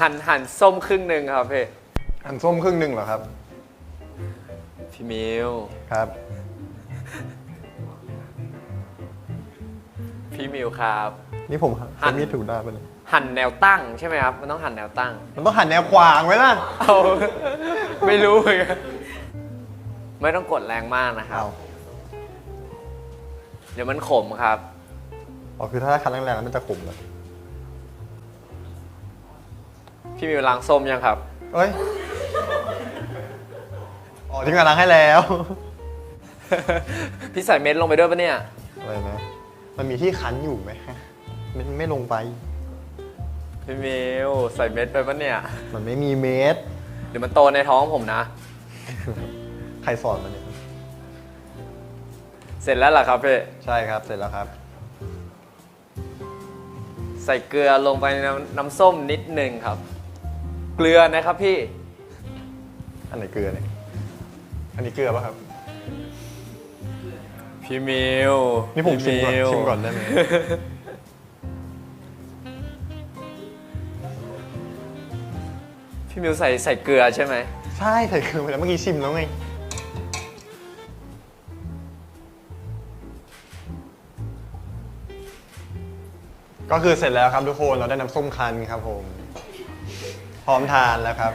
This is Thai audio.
หั่นหั่นส้มครึ่งหนึ่งครับพี่อันส้มครึ่งหนึ่งเหรอครับ พี่มิวครับ พี่มิวครับ นี่ผมหั่หั่นนมีดถูกได้ปะเนี่ยหั่นแนวตั้งใช่ไหมครับ มันต้องหั่นแนวตั้ง มันต้องหั่นแนวขวางไว้ล่ะเอาไม่รู้เหมือนกันไม่ต้องกดแรงมากนะครับเอาเดี๋ยวมันขมครับ อ๋อคือถ้าคันแรงๆแล้วมันจะขมเลย พี่มิวล้างส้มยังครับ เอ้ยอ๋อทิ้งกำลังให้แล้ว พี่ใส่เม็ดลงไปด้วยปะเนี่ย อะไรนะ มันมีที่คันอยู่ไหมมันไม่ลงไป พี่มิวใส่เม็ดไปปะเนี่ย มันไม่มีเม็ดเดี๋ยวมันโตในท้องผมนะ ใครสอนมันเนี่ย เสร็จแล้วเหรอครับพี่ ใช่ครับ เสร็จแล้วครับ ใส่เกลือลงไปในน้ำน้ำส้มนิดหนึ่งครับ เกลือนะครับพี่ อันไหนเกลือเนี่ย อันนี้เกลือป่ะครับ พี่มิวนี่ผมชิมก่อนพี่วชิมก่อนได้ไหม พี่มิวใส่ใส่เกลือใช่ไหม ใช่ใส่เกลือไปแล้วเมื่อกี้ชิมแล้วไง ก็คือเสร็จแล้วครับทุกคนเราได้น้ำส้มคั้นครับผม พร้อมทานแล้วครับ